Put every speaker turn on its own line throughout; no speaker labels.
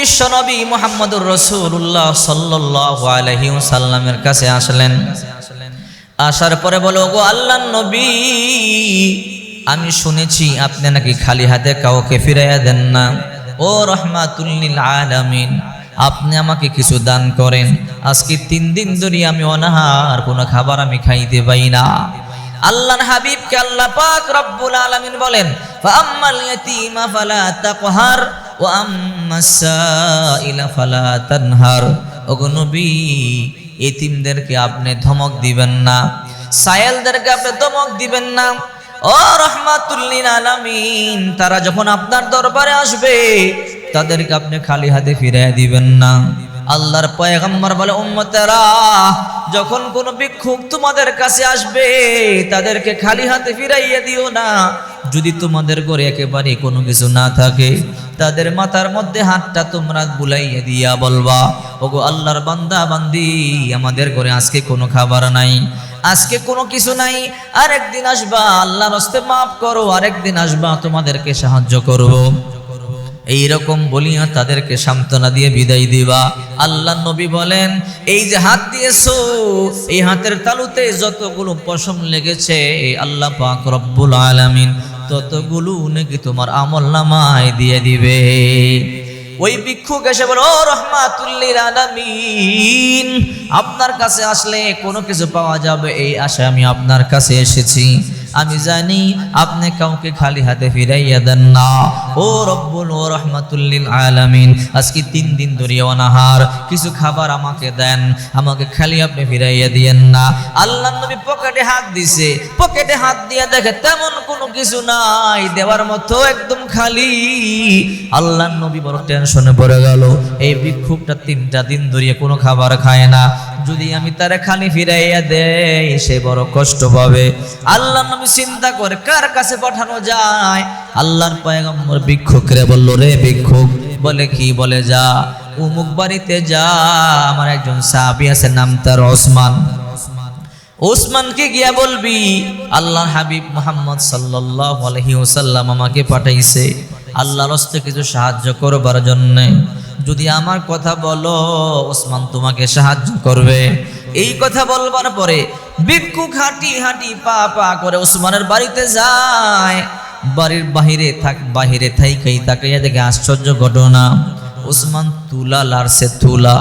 বিশ্বনবী মোহাম্মদুর রসুল্লাহ সাল্লাহ আলহি সাল্লামের কাছে আসলেন। আসার পরে বলো গো আল্লাহ নবী, আমি শুনেছি আপনি নাকি খালি হাতে কাউকে ফিরাইয়া দেন না। ও রহমাতুল্লিল আলামিন, আপনি আমাকে কিছু দান করেন। আজকে তিন দিন ধরে আমি অনাহার, কোনো খাবার আমি খাইতে পাই না। আল্লাহর হাবিবকে আল্লাহ পাক রব্বুল আলামিন বলেন ফাআম্মাল ইয়াতীমা ফালা তানহার। এতিমদেরকে আপনি ধমক দিবেন না। সায়েলদেরকে আপনি ধমক দিবেন না। ও রহমাতুল্লিন আলামিন, তারা যখন আপনার দরবারে আসবে, তাদেরকে আপনি খালি হাতে ফিরিয়ে দিবেন না। আল্লাহর পয়গম্বর বলে, উম্মতেরা, যখন কোনো ভিক্ষুক তোমাদের কাছে আসবে, তাদেরকে খালি হাতে ফিরাইয়া দিও না। যদি তোমাদের ঘরে একেবারে কোনো কিছু না থাকে, তাদের মাথার মধ্যে হাতটা তোমরা বুলাইয়া দিয়া বলবা, ওগো আল্লাহর বান্দা, বান্দি, আমাদের ঘরে আজকে কোনো খাবার নাই, আজকে কোনো কিছু নাই। আরেকদিন আসবা, আল্লাহর হস্তে মাফ করো, আরেকদিন আসবা, তোমাদেরকে সাহায্য করব। এইরকম বলিয়া তাদেরকে সান্ত্বনা দিয়ে বিদায় দিবা। আল্লাহ নবী বলেন, এই যে হাত দিয়েছ, এই হাতের তালুতে যতগুলো পশম লেগেছে আল্লাহ পাক রব্বুল আলামিন ততগুলো নাকি তোমার আমল নামায় দিয়ে দিবে। ওই ভিক্ষুক এসে বলে, ও রহমাতুল্লিল আলামিন, আপনার কাছে আসলে কোনো কিছু পাওয়া যাবে, এই আশায় আমি আপনার কাছে এসেছি। আমি জানি আপনি কাউকে খালি হাতে ফিরাইয়া দেন না। ও রব্বুল ও রহমাতুল্লিল আলামিন, আজকে তিন দিন ধরে অনাহার, কিছু খাবার আমাকে দেন, আমাকে খালি আপনি ফিরাইয়া দিয়েন না। আল্লাহ নবী পকেটে হাত দিছে, পকেটে হাত দিয়ে দেখে তেমন কোনো কিছু নাই, দেওয়ার মতো একদম খালি। আল্লাহ নবী বড় টেনশনে পড়ে গেল, এই ভিক্ষুকটা তিনটা দিন ধরে কোনো খাবার খায় না। যদি আমি তারা খালি ফিরাইয়া দেই, সে বড় কষ্ট পাবে। আল্লাহ নবী চিন্তা করে কার কাছে পাঠানো যায়? আল্লাহর পয়গম্বর ভিক্ষুকরে বলল, রে ভিক্ষুক, বলে কি বলে যা? উমুক বাড়িতে যা। আমার একজন সাহাবি আছে, নাম তার ওসমান। ওসমানকে গিয়া বলবি আল্লাহ হাবিব মোহাম্মদ সাল্লাল্লাহু আলাইহি ওসাল্লাম আমাকে পাঠাইছে। আল্লাহর হস্তে কিছু সাহায্য করবার জন্যে। যদি আমার কথা বলো, ওসমান তোমাকে সাহায্য করবে। এই কথা বলবার পরে ভিক্ষুক হাঁটি হাঁটি পা পা করে ওসমানের বাড়িতে যায়। বাড়ির বাহিরে থাক, বাহিরে থাইকাই তাকাইয়া দেখে আশ্চর্য ঘটনা। ওসমান তুলা লারছে তুলা,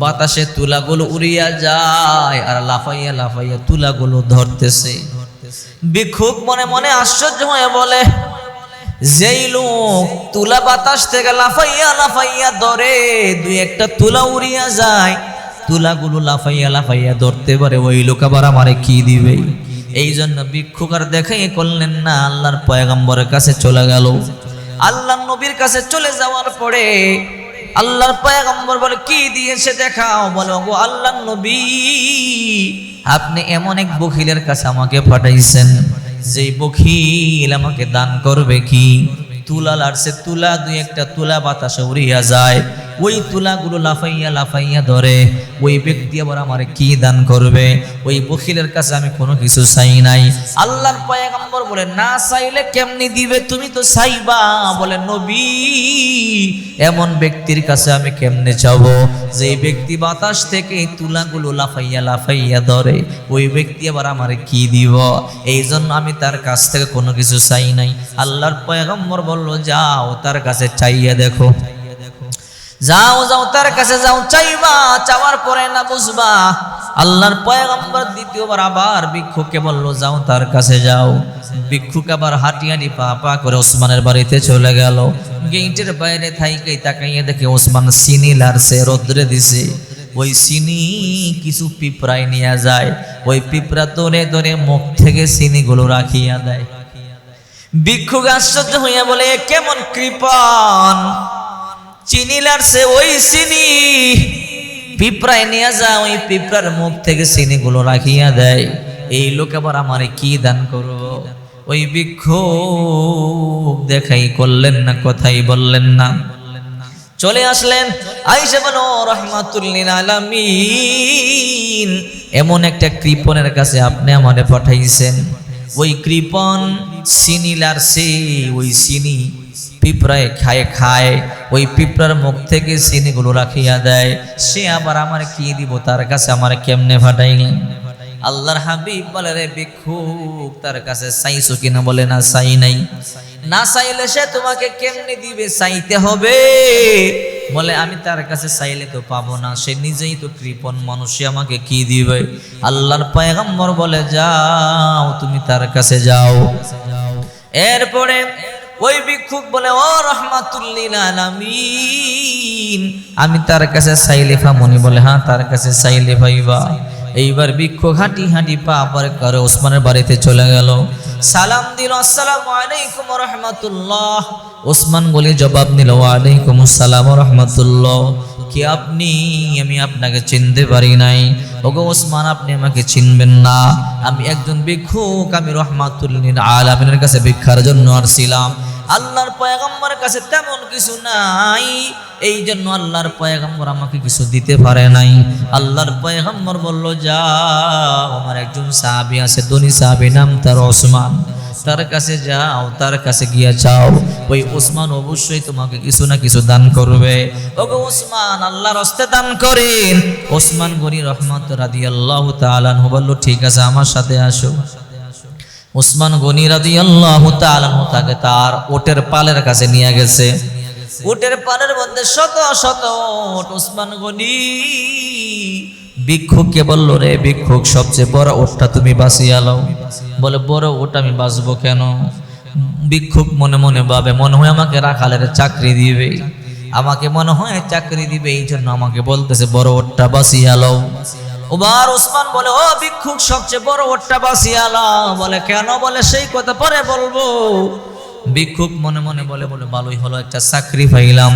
বাতাসে তুলাগুলো উড়িয়া যায় আর লাফাইয়া লাফাইয়া তুলাগুলো ধরতেছে। ভিক্ষুক মনে মনে আশ্চর্য হয়ে বলে যেই লোক তুলা বাতাস থেকে লাফাইয়া লাফাইয়া ধরে দুই একটা তুলা উড়িয়া যায়। তুলাগুলো লাফাইয়া লাফাইয়া ধরতে পারে, ওই লোক আবার আমারে কি দিবে? এই জন্য ভিক্ষুক আর দেখাই করলেন না, আল্লাহর পয়গম্বরের কাছে চলে গেল। আল্লাহ নবীর কাছে চলে যাওয়ার পরে আল্লাহর পয়গম্বর বলে, কি দিয়েছে দেখাও? বলো গো আল্লাহ নবী, আপনি এমন এক বখিলের কাছে আমাকে পাঠাইছেন। যে বখিল আমাকে দান করবে কি? তুলা লাড়ছে তুলা, দুই একটা তুলা বাতাসে উড়িয়া যায়। ওই তুলাগুলো লাফাইয়া লাফাইয়া ধরে, ওই ব্যক্তি আবার আমার কি দান করবে? ওই বকিলের কাছে আমি কোনো কিছু চাই নাই। আল্লাহর পয়গম্বর বলে, না চাইলে কেমনি দিবে? তুমি তো চাইবা। বলে, নবী, এমন ব্যক্তির কাছে আমি কেমনে যাব? যে ব্যক্তি বাতাস থেকে তুলাগুলো লাফাইয়া লাফাইয়া ধরে, ওই ব্যক্তি আবার আমার কি দিব? এই জন্য আমি তার কাছ থেকে কোনো কিছু চাই নাই। আল্লাহর পয়গম্বর বলল, যাও, তার কাছে চাইয়া দেখো। যাও যাও, তার কাছে যাও, চাইবা, চাওয়ার পরে না বুঝবা। আল্লাহর পয়গম্বর দ্বিতীয়বার আবার ভিক্ষুককে বলল, যাও, তার কাছে যাও। ভিক্ষুক আবার হাঁটি হাঁটি পা পা করে ওসমানের বাড়িতে চলে গেল। গেইটের বাইরে থাইকে তাকাইয়ে দেখে ওসমান চিনি লারছে, রোদ্রে দিছে। ওই চিনি কিছু পিঁপড়ায় নিয়ে যায়। ওই পিঁপড়া ধরে ধরে মুখ থেকে চিনিগুলো রাখিয়া দেয়। ভিক্ষুক আশ্চর্য হইয়া বলে কেমন কৃপণ! চিনি লাড়ছে, ওই চিনি। পিঁপড়ায় নিয়ে যা ওই পিঁপড়ার মুখ থেকে চিনিগুলো রাখিয়া দেয়। এই লোক আবার আমারে কি দান করো? ওই বিক্ষোভ দেখাই করলেন না, কথাই বললেন না। চলে আসলেন আইসে বলো রহমাতুল্লিল আলামিন। এমন একটা কৃপণের কাছে আপনি আমারে পাঠাইছেন। ওই কৃপন চিনি লারছে ওই চিনি পিঁপড়ায় খায় খায়। ওই পিঁপড়ার মুখ থেকে চিনিগুলো রাখিয়া দেয়। সে আবার আমার কি দিব? তার কাছে আমার কেমনে ফাটাইলেন আল্লাহর হাবিব বলে, রে ভিক্ষুক, তার কাছে চাইছো কিনা বলে, না, চাই নাই। না চাইলে সে তোমাকে কেমনে দিবে? চাইতে হবে। বলে, আমি তার কাছে চাইলে তো পাবো না, সে নিজেই তো কৃপন মানুষ আমাকে কি দিবে? আল্লাহর পায়গাম্বর বলে, যাও, তুমি তার কাছে যাও। এরপরে ওই ভিক্ষুক বলে, ও রহমাতুল্লিল আমি তার কাছে চাইলে ফামনি বলে হ্যাঁ তার কাছে চাইলে ভাইবা এইবার বৃক্ষ হাঁটি হাঁটি পা পরে করে ওসমানের বাড়িতে চলে গেল। সালাম দিল, আসসালাম আলাইকুম রহমাতুল্লাহ। ওসমান বলে জবাব নিল ওয়ালাইকুম আসসালাম রহমাতুল্লাহ। কি আপনি? আমি আপনাকে চিনতে পারি নাই। ওগো ওসমান, আপনি আমাকে চিনবেন না। আমি একজন ভিক্ষুক, আমি রহমাতুল্লিন আলামিনের কাছে ভিক্ষার জন্য আসছিলাম। আল্লাহর পয়গম্বরের কাছে তেমন কিছু নাই। এই জন্য আল্লাহর পয়গম্বর আমাকে কিছু দিতে পারে নাই। আল্লাহর পয়গম্বর বলল, যাও, আমার একজন সাহাবি আছে, ধনী সাহাবি, নাম তার ওসমান। তার কাছে যাও, তার কাছে গিয়ে চাও ওই ওসমান অবশ্যই তোমাকে কিছু না কিছু দান করবে। ওগো ওসমান, আল্লাহর হস্তে দান করেন। ওসমান গনি রহমত রাদি আল্লাহ তালানহু বলল, ঠিক আছে, আমার সাথে আসো। ওসমান গনি রাদি আল্লাহ তাকে তার ওটের পালের কাছে নিয়ে গেছে। উটের পালের মধ্যে শত শত ওট ওসমান গনি। ভিক্ষুককে বলল, রে ভিক্ষুক, সবচেয়ে বড় ওটটা তুমি বাঁচিয়ে লও বলে, বড় ওট আমি বাঁচবো কেন? ভিক্ষুক মনে মনে ভাবে, মনে হয় আমাকে রাখালের চাকরি দিবে। আমাকে মনে হয় চাকরি দিবে এই জন্য আমাকে বলতেছে, বড় ওটটা বাঁচিয়ে ওবার ওসমান বলে, ও ভিক্ষুক, সবচেয়ে বড় ওটটা বাঁচিয়ে লও বলে, কেন? বলে, সেই কথা পরে বলব। ভিক্ষুক মনে মনে বলে বলে, ভালোই হলো, একটা চাকরি পাইলাম।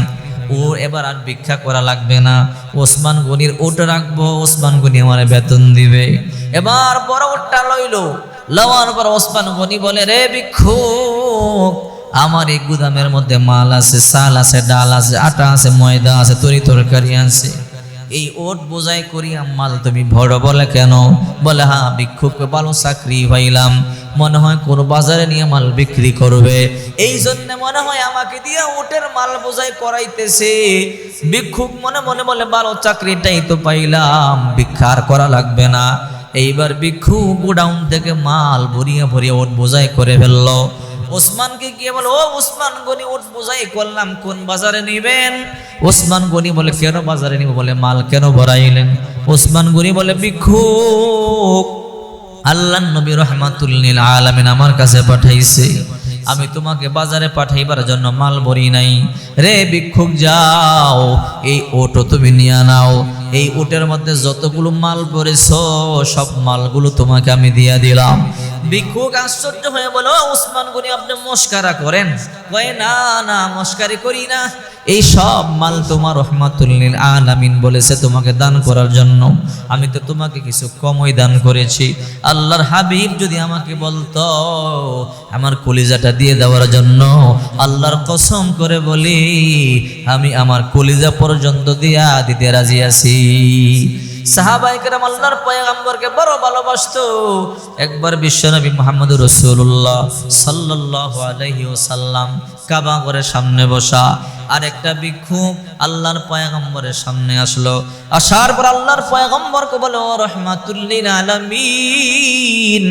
ও এবার আর ভিক্ষা করা লাগবে না। ওসমান গনির ওট রাখব, ওসমান গনি আমার বেতন দিবে। এবার বড় ওটটা লইলো। লওয়ার পর ওসমান গনি বলে, রে ভিক্ষুক, আমার এই গুদামের মধ্যে মাল আছে, চাল আছে, ডাল আছে, আটা আছে, ময়দা আছে, তরি তরকারি আছে। এই ওট বোঝাই করি মাল তুমি ভরো বলে কেন? বলে হ্যাঁ ভিক্ষুক ভালো চাকরি পাইলাম। মনে হয় কোন বাজারে নিয়ে মাল বিক্রি করবে। এই জন্য মনে হয় আমাকে দিয়ে ওটের মাল বোঝাই করাইতেছে। ভিক্ষুক মনে মনে বলে, ভালো চাকরিটাই তো পাইলাম, ভিক্ষার করা লাগবে না। এইবার ভিক্ষু গোডাউন থেকে মাল ভরিয়ে ভরিয়ে ওট বোঝাই করে ফেলল। ওসমানকে গিয়ে বলে, ও ওসমান গনি ওট বোঝাই করলাম, কোন বাজারে নিবেন? ওসমান গনি বলে, কেন বাজারে নিব? বলে, মাল কেন ভরাইলেন? ওসমান গনি বলে, ভিক্ষুক, আল্লাহ নবী রহমাতুল্লিল আলামিন আমার কাছে পাঠাইছে। আমি তোমাকে বাজারে পাঠাইবার জন্য মাল ভরি নাই। রে ভিক্ষুক, যাও, এই ওটো তুমি নিয়ে নাও। এই ওটের মধ্যে যতগুলো মাল পড়েছ সব মালগুলো তোমাকে আমি দিয়া দিলাম। ভিক্ষুক আশ্চর্য হয়ে বলো উসমান গনি, আপনি মস্কারা করেন? কয়ে, না না, মস্কারি করি না। এই সব মাল তোমার রহমাতুল্লিল আলামিন বলেছে তোমাকে দান করার জন্য। আমি তো তোমাকে কিছু কমই দান করেছি। আল্লাহর হাবিব যদি আমাকে বলতো, আমার কলিজাটা দিয়ে দেওয়ার জন্য আল্লাহর কসম করে বলি, আমি আমার কলিজা পর্যন্ত দিয়া দিতে রাজি আছি। আল্লাহর বড় ভালোবাসতো। একবার রসুল্লাহ কাবা করে সামনে বসা আর একটা ভিক্ষুক আল্লাহর পয়গম্বরের সামনে আসলো। আসার পর আল্লাহর পয়গম্বরকে বলো রহমাতুল্লিল আলামিন,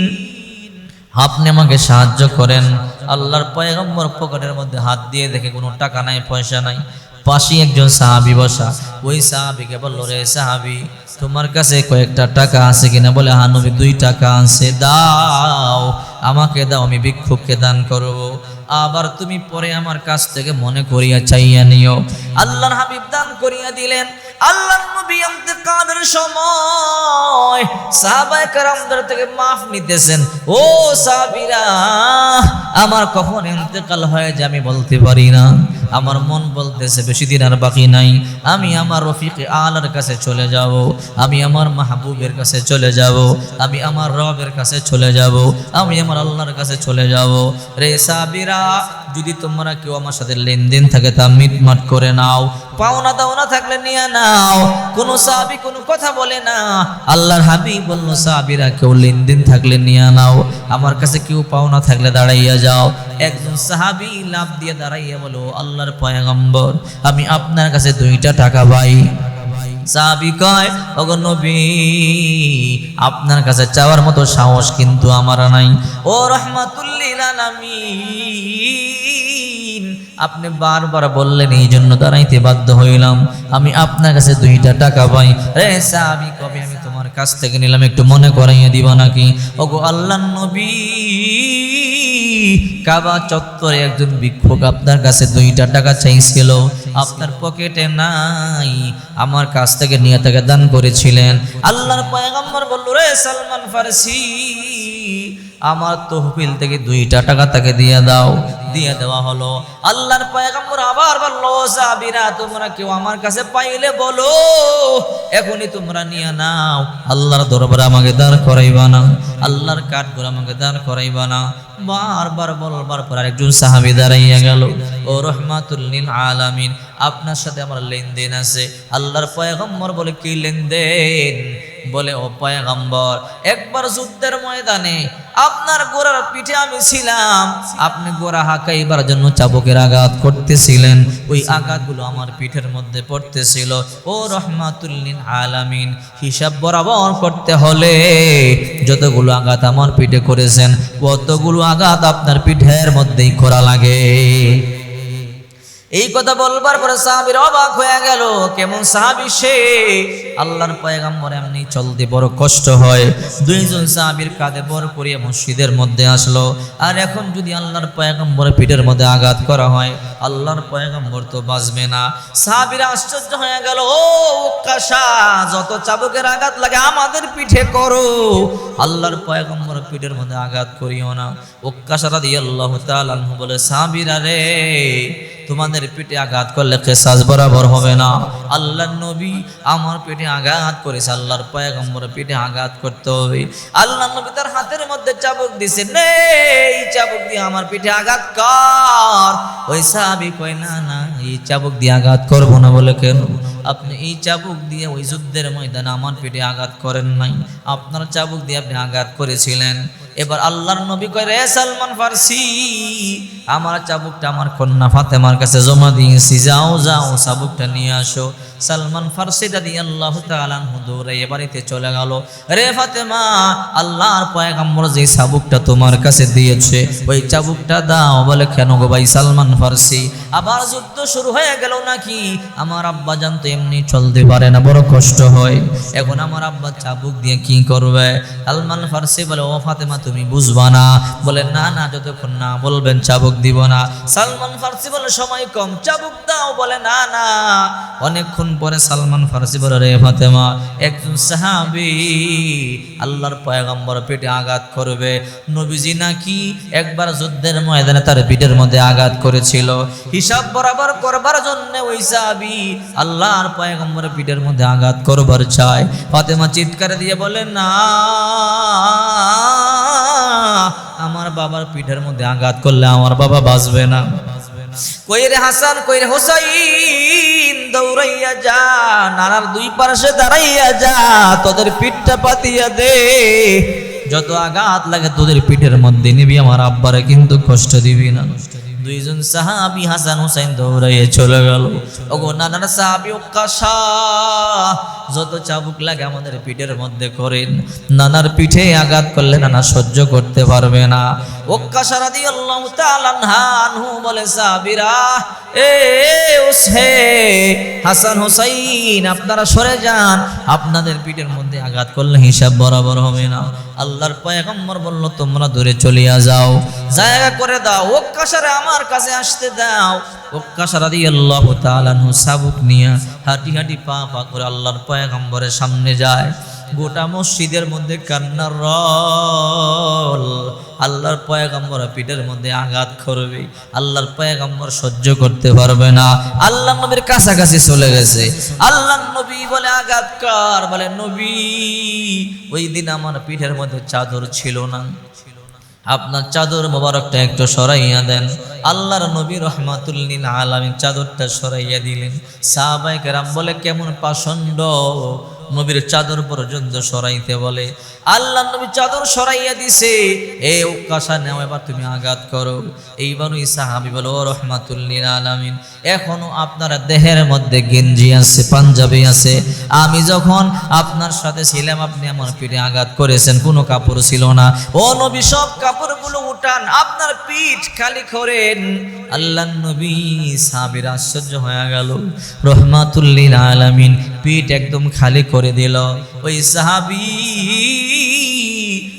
আপনি আমাকে সাহায্য করেন। আল্লাহর পয়গম্বর পকেটের মধ্যে হাত দিয়ে দেখে কোনো টাকা নাই, পয়সা নাই। পাশে একজন সাহাবি বসা। ওই সাহাবিকে বলল, রে সাহাবি, তোমার কাছে কয়েকটা টাকা আছে কিনা? বলে হানবি দুই টাকা আছে। দাও, আমাকে দাও, আমি ভিক্ষুককে দান করব। আবার তুমি পরে আমার কাছ থেকে মনে করিয়া চাইয়া নিও। আল্লাহর হাবিব দান করিয়া দিলেন। আল্লাহ নবী ইন্তেকালের সময় সাহাবায়ে কেরামদের থেকে মাফ নিতেছেন। ও সাহাবীরা আমার কখন ইন্তেকাল হয় যে আমি বলতে পারি না। আমার মন বলতেছে, বেশি দিন আর বাকি নাই। আমি আমার রফিক আলার কাছে চলে যাব। আমি আমার মাহবুবের কাছে চলে যাব। আমি আমার রবের কাছে চলে যাব। আমি আমার আল্লাহর কাছে চলে যাব। রে সাবিরা, যদি তোমরা কেউ আমার সাথে লেনদেন থাকে তা মিটমাট করে নাও। পাওনা দাওনা থাকলে নিয়ে নাও। কোন সাহাবি কোনো কথা বলে না। আল্লাহর হাবি বলল সাহাবিরা কেউ লেনদেন থাকলে নিয়ে নাও। আমার কাছে কেউ পাওনা থাকলে দাঁড়াইয়া যাও। একজন সাহাবি লাভ দিয়ে দাঁড়াইয়া বলো আল্লাহর পয়গম্বর, আমি আপনার কাছে দুইটা টাকা পাই। সাহাবি কয়, ওগো আপনার কাছে চাওয়ার মতো সাহস কিন্তু আমার নাই। ও রহমাতুল্লিল আপনি বারবার বললেন এই জন্য দাঁড়াইতে বাধ্য হইলাম। আমি আপনার কাছে দুইটা টাকা পাই। রে সাহাবি, কবে আমি কাছ থেকে নিলাম, একটু মনে করাইয়া দিব নাকি? ওগো আল্লাহ নবী, কাবা চত্বরে একজন ভিক্ষুক আপনার কাছে দুইটা টাকা চাইছিল। আপনার পকেটে নাই, আমার কাছ থেকে নিয়ে তাকে দান করেছিলেন। আল্লাহর পয়গম্বর বলল রে সালমান ফারসি, আমার তহবিল থেকে দুইটা টাকা তাকে দিয়ে দাও। দিয়ে দেওয়া হলো। আল্লাহর পয়গম্বর আবার বলল সাবিরা তোমরা কেউ আমার কাছে পাইলে বলো। এখনই তোমরা নিয়ে নাও। আল্লাহর দরবারে আমাকে দাঁড় করাইবা না। আল্লাহর কাঠ আমাকে দাঁড় করাইবা না। বারবার বলবার পর আরেকজন সাহাবি দাঁড়াইয়া গেল। ও রহমাতুল্লিল আলামিন, আপনার সাথে আমার লেনদেন আছে। আল্লাহর পয়গম্বর বলে, কি লেনদেন? বলে, ও পয়গম্বর, একবার যুদ্ধের ময়দানে আপনার গোড়ার পিঠে আমি ছিলাম। আপনি গোড়া হাঁকাইবার জন্য চাবুকের আঘাত করতেছিলেন। ওই আঘাতগুলো আমার পিঠের মধ্যে পড়তেছিল। ও রহমাতুল্লিন আলামিন, হিসাব বরাবর করতে হলে যতগুলো আঘাত আমার পিঠে করেছেন কতগুলো আঘাত আপনার পিঠের মধ্যেই করা লাগে। এই কথা বলবার পরে সাহাবির অবাক হয়ে গেল, কেমন সাহাবি সে? আল্লাহর পয়গাম্বর এমনি চলতে বড় কষ্ট হয়। দুইজন সাহাবির কাঁধে বড় করিয়া মসজিদের মধ্যে আসলো। আর এখন যদি আল্লাহর পয়গাম্বরের পিঠের মধ্যে আঘাত করা হয়, আল্লাহর পয়গাম্বর তো বাঁচবে না। সাহাবিরা আশ্চর্য হয়ে গেল, ও কাশা যত চাবুকের আঘাত লাগে আমাদের পিঠে করো। আল্লাহর পয়গম্বর পিঠের মধ্যে আঘাত করিও না। ওক্কাশারা দিয়ে আল্লাহ তালু বলে সাবিরা রে, তোমাদের পিঠে আঘাত করলে কেসাজ বরাবর হবে না। আল্লাহ নবী আমার পিঠে আঘাত করেছে, আল্লাহর পয়গম্বর পিঠে আঘাত করতে হবে। আল্লাহ নবী তার হাতের মধ্যে চাবুক দিছে নে এই চাবুক দিয়ে আমার পিঠে আঘাত কর। ওই সাহাবি কয়, না না, এই চাবুক দিয়ে আঘাত করব না। বলে, কেন? আপনি এই চাবুক দিয়ে ওই যুদ্ধের ময়দানে আমার পিঠে আঘাত করেন নাই। আপনার চাবুক দিয়ে আপনি আঘাত করেছিলেন। এবার আল্লাহর নবী কয়, রে সালমান ফার্সি, আমার চাবুকটা আমার কন্যা ফাতেমার কাছে জমা দিয়েছি। যাও যাও, চাবুকটা নিয়ে আসো। সালমান ফার্সি দাদি আল্লাহ তালানহু দৌড়ে এ বাড়িতে চলে গেল। রে ফাতেমা, আল্লাহর পয়গাম্বর যে চাবুকটা তোমার কাছে দিয়েছে, ওই চাবুকটা দাও। বলে, কেন গো ভাই সালমান ফার্সি, আবার যুদ্ধ শুরু হয়ে গেল নাকি? আমার আব্বা জানতো এমনি চলতে পারে না, বড় কষ্ট হয়। এখন আমার আব্বা চাবুক দিয়ে কি করবে? সালমান ফার্সি বলে, ও ফাতেমা তুমি বুঝবা না। বলে না না, যতক্ষণ না। বলবেন, চাবুক দিব না। সালমান ফার্সি বলে, সময় কম, চাবুক দাও। বলে, না না। অনেকক্ষণ পরে সালমান ফার্সি বলে, রে ফাতেমা, একজন সাহাবি আল্লাহর পয়গম্বর পেটে আঘাত করবে। নবীজি নাকি একবার যুদ্ধের ময়দানে তার পিঠের মধ্যে আঘাত করেছিল। হিসাব বরাবর করবার জন্য ওই সাহাবি আল্লাহর পয়গম্বর পিঠের মধ্যে আঘাত করবার চায়। ফাতেমা চিৎকার দিয়ে বলে, না আমার বাবার পিঠের মধ্যে আঘাত করলে আমার বাবা বাঁচবে না। কইরে হাসান কইরে হোসাইন? দৌড়াইয়া যা নানার দুই পাশে দাঁড়াইয়া যা, তোদের পিঠটা পাতিয়া দে। যত আঘাত লাগে তোদের পিঠের মধ্যে নিবি, আমার আব্বারে কিন্তু কষ্ট দিবি না। দুইজন সাহাবি হাসান হুসাইন দৌড়াইয়ে চলে গেল। ওগো নানার সাহাবি ওকাশা যত চাবুক লাগে আমাদের পিঠের মধ্যে করেন। নানার পিঠে আঘাত করলে নানা সহ্য করতে পারবে না। ওক্কাশা রাদিয়াল্লাহু তাআলা আনহু বলে, সাহাবীরা এ উসহে হাসান হুসাইন, আপনারা সরে যান। আপনাদের পিঠের মধ্যে আঘাত করলে হিসাব বরাবর হবে না। আল্লাহর পয়গম্বর বলল, তোমরা দূরে চলিয়া যাও। জায়গা করে দাও। ওক্কাশারে আমার কাছে আসতে দাও। ওক্কাশা রাদিয়াল্লাহু তাআলা আনহু সাবুক নিয়ে হাঁটি হাঁটি পা পা করে আল্লাহর পয়গম্বরের সামনে যায়। গোটা মসজিদের মধ্যে কান্নার রল। আল্লাহর পয়গম্বর পিঠের মধ্যে আঘাত করবে। আল্লাহর পয়গম্বর সহ্য করতে পারবে না। আল্লাহ নবীর কাছাকাছি চলে গেছে। আল্লাহ নবী বলে, আঘাত কর। বলে, নবী, ওই দিন আমার পিঠের মধ্যে চাদর ছিল না। আপনার চাদর মোবারকটা একটু সরাইয়া দেন। আল্লাহর নবী রহমাতুল রহমাতুল্লিন আলামিন চাদরটা সরাইয়া দিলেন। সাহাবাই কেরাম বলে, কেমন পাষণ্ড। নবীর চাদর পর্যন্ত সরাইতে বলে, আল্লাহ নবী চাদর সরাইয়া দিছে। এ কাসা নেও, এবার তুমি আঘাত করো। এইবার ওই সাহাবি বলো, ও রহমাতুল্লিন আলামিন, এখনও আপনার দেহের মধ্যে গেঞ্জি আছে, পাঞ্জাবি আছে। আমি যখন আপনার সাথে ছিলাম, আপনি আমার পিঠে আঘাত করেছেন, কোনো কাপড় ছিল না। ও নবী, সব কাপড়গুলো উঠান, আপনার পিঠ খালি করেন। আল্লাহ নবী সাবির আশ্চর্য হয়ে গেল রহমাতুল্লিল আলামিন পিঠ একদম খালি করে দিল। ওই সাহাবি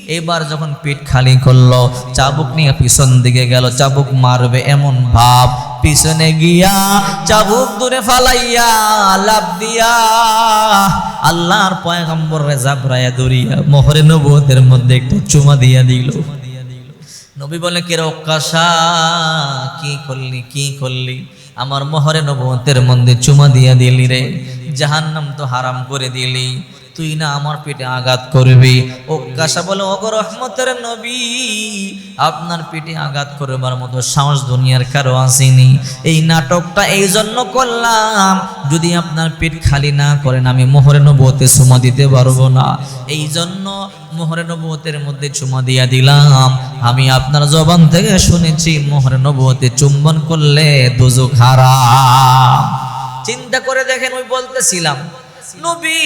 এবার যখন পিঠ খালি করল, চাবুক নিয়ে পিছন দিকে গেল। চাবুক মারবে এমন ভাব। পিছনে গিয়া চাবুক দূরে ফালাইয়া লাভ দিয়া আল্লাহর পয়গম্বর জাবরায়া দরিয়া মোহরে নবুয়তের মধ্যে একটু চুমা দিয়া দিল। নবী বলে, কে রক্কাশা কি করলি? কি করলি? আমার মোহরে নবুয়তের মধ্যে চুমা দিয়া দিলি রে। জাহান্নাম তো হারাম করে দিলি। তুই না আমার পেটে আঘাত করবি। ও কাশা বলে অগ রহমতের নবী, আপনার পেটে আঘাত করবার মতো সাহস দুনিয়ার কারও আসেনি। এই নাটকটা এই জন্য করলাম, যদি আপনার পেট খালি না করেন, আমি মোহরে নবতে সুমা দিতে পারব না। এই জন্য মোহরে নবতের মধ্যে চুমা দিয়া দিলাম। আমি আপনার জবান থেকে শুনেছি, মোহরে নবতে চুম্বন করলে দুজো হারাম। চিন্তা করে দেখেন, ওই বলতেছিলাম, নবী,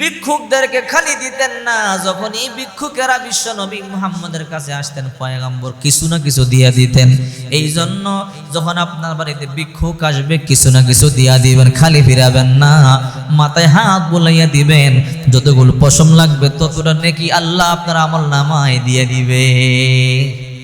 ভিক্ষুকদেরকে খালি দিতেন না, যখন এই ভিক্ষুকেরা বিশ্ব নবী মুহাম্মদের কাছে আসতেন, পয়গাম্বর কিছু না কিছু দিয়া দিতেন। এই জন্য যখন আপনার বাড়িতে ভিক্ষুক আসবে, কিছু না কিছু দিয়া দিবেন, খালি ফিরাবেন না, মাথায় হাত বুলাইয়া দিবেন, যতগুলো পশম লাগবে ততটা নাকি আল্লাহ আপনার আমল নামায় দিয়ে দিবে।